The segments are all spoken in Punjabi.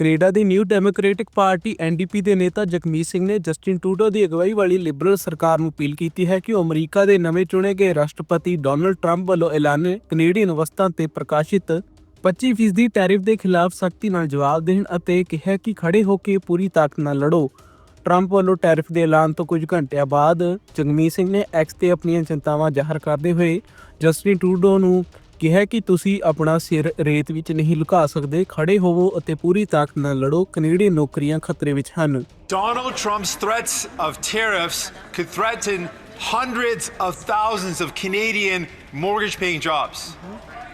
ਕੈਨੇਡਾ ਦੀ ਨਿਊ ਡੈਮੋਕ੍ਰੈਟਿਕ ਪਾਰਟੀ ਐਨਡੀਪੀ ਦੇ ਨੇਤਾ ਜਗਮੀਤ ਸਿੰਘ ਨੇ ਜਸਟਿਨ ਟੂਡੋ ਦੀ ਅਗਵਾਈ ਵਾਲੀ ਲਿਬਰਲ ਸਰਕਾਰ ਨੂੰ ਅਪੀਲ ਕੀਤੀ ਹੈ ਕਿ ਉਹ ਅਮਰੀਕਾ ਦੇ ਨਵੇਂ ਚੁਣੇ ਗਏ ਰਾਸ਼ਟਰਪਤੀ ਡੋਨਲਡ ਟਰੰਪ ਵੱਲੋਂ ਐਲਾਨੇ ਕੈਨੇਡੀਅਨ ਵਸਤਾਂ ਤੇ ਪ੍ਰਕਾਸ਼ਿਤ 25% ਦੀ ਟੈਰਿਫ ਦੇ ਖਿਲਾਫ ਸਖਤੀ ਨਾਲ ਜਵਾਬ ਦੇਣ ਅਤੇ ਕਿਹਾ ਕਿ ਖੜੇ ਹੋ ਕੇ ਪੂਰੀ ਤਾਕਤ ਨਾਲ ਲੜੋ। ਟਰੰਪ ਵੱਲੋਂ ਟੈਰਿਫ ਦੇ ਐਲਾਨ ਤੋਂ ਕੁਝ ਘੰਟਿਆਂ ਬਾਅਦ ਜਗਮੀਤ ਸਿੰਘ ਨੇ ਐਕਸ ਤੇ ਆਪਣੀਆਂ ਚਿੰਤਾਵਾਂ ਜ਼ਾਹਰ ਕਰਦੇ ਹੋਏ ਜਸਟਿਨ ਟਰੂਡੋ ਨੂੰ ਕਿਹਾ ਕਿ ਤੁਸੀਂ ਆਪਣਾ ਸਿਰ ਰੇਤ ਵਿੱਚ ਨਹੀਂ ਲੁਕਾ ਸਕਦੇ ਖੜੇ ਹੋਵੋ ਅਤੇ ਪੂਰੀ ਤਾਕਤ ਨਾਲ ਲੜੋ ਕੈਨੇਡੀਅਨ ਨੌਕਰੀਆਂ ਖਤਰੇ ਵਿੱਚ ਹਨ Donald Trump's threats of tariffs could threaten hundreds of thousands of Canadian mortgage paying jobs.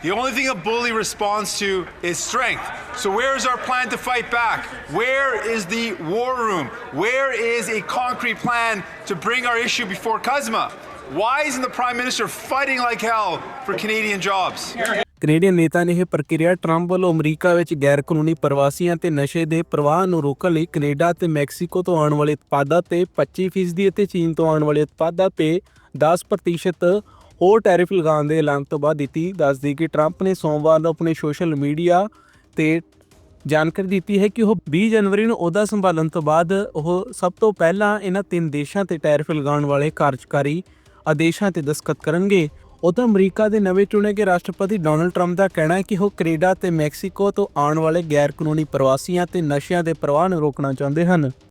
The only thing a bully responds to is strength. So, where is our plan to fight back? Where is the war room? Where is a concrete plan to bring our issue before CUSMA? Why isn't the Prime Minister fighting like hell for Canadian jobs? Canadian ਨੇਤਾ ਨੇ ਇਹ ਪ੍ਰਕਿਰਿਆ ਟਰੰਪ ਵੱਲੋਂ ਅਮਰੀਕਾ ਵਿੱਚ ਗੈਰ ਕਾਨੂੰਨੀ ਪ੍ਰਵਾਸੀਆਂ ਤੇ ਨਸ਼ੇ ਦੇ ਪ੍ਰਵਾਹ ਨੂੰ ਰੋਕਣ ਲਈ ਕੈਨੇਡਾ ਤੇ ਮੈਕਸੀਕੋ ਤੋਂ ਆਉਣ ਵਾਲੇ ਉਤਪਾਦਾਂ ਤੇ 25% ਅਤੇ ਚੀਨ ਤੋਂ ਆਉਣ ਵਾਲੇ ਉਤਪਾਦਾਂ ਤੇ 10% ਹੋਰ ਟੈਰਿਫ ਲਗਾਉਣ ਦੇ ਐਲਾਨ ਤੋਂ ਬਾਅਦ ਦਿੱਤੀ ਦੱਸਦੀ ਕਿ ਟਰੰਪ ਨੇ ਸੋਮਵਾਰ ਨੂੰ ਆਪਣੇ ਸੋਸ਼ਲ ਮੀਡੀਆ ਤੇ ਜਾਣਕਾਰੀ ਦਿੱਤੀ ਹੈ ਕਿ ਉਹ 20 ਜਨਵਰੀ ਨੂੰ ਅਹੁਦਾ ਸੰਭਾਲਣ ਤੋਂ ਬਾਅਦ ਉਹ ਸਭ ਤੋਂ ਪਹਿਲਾਂ ਇਹਨਾਂ ਤਿੰਨ ਦੇਸ਼ਾਂ ਤੇ ਟੈਰਿਫ ਲਗਾਉਣ ਵਾਲੇ ਕਾਰਜਕਾਰੀ ਆਦੇਸ਼ਾਂ ਤੇ ਦਸਤਖਤ ਕਰਨਗੇ। ਉਦੋਂ ਅਮਰੀਕਾ ਦੇ ਨਵੇਂ ਚੁਣੇ ਗਏ ਰਾਸ਼ਟਰਪਤੀ ਡੋਨਲਡ ਟਰੰਪ ਦਾ ਕਹਿਣਾ ਹੈ ਕਿ ਉਹ ਕੈਨੇਡਾ ਤੇ ਮੈਕਸੀਕੋ ਤੋਂ ਆਉਣ ਵਾਲੇ ਗੈਰ ਕਾਨੂੰਨੀ ਪ੍ਰਵਾਸੀਆਂ ਤੇ ਨਸ਼ਿਆਂ ਦੇ ਪ੍ਰਵਾਹ ਨੂੰ ਰੋਕਣਾ ਚਾਹੁੰਦੇ ਹਨ।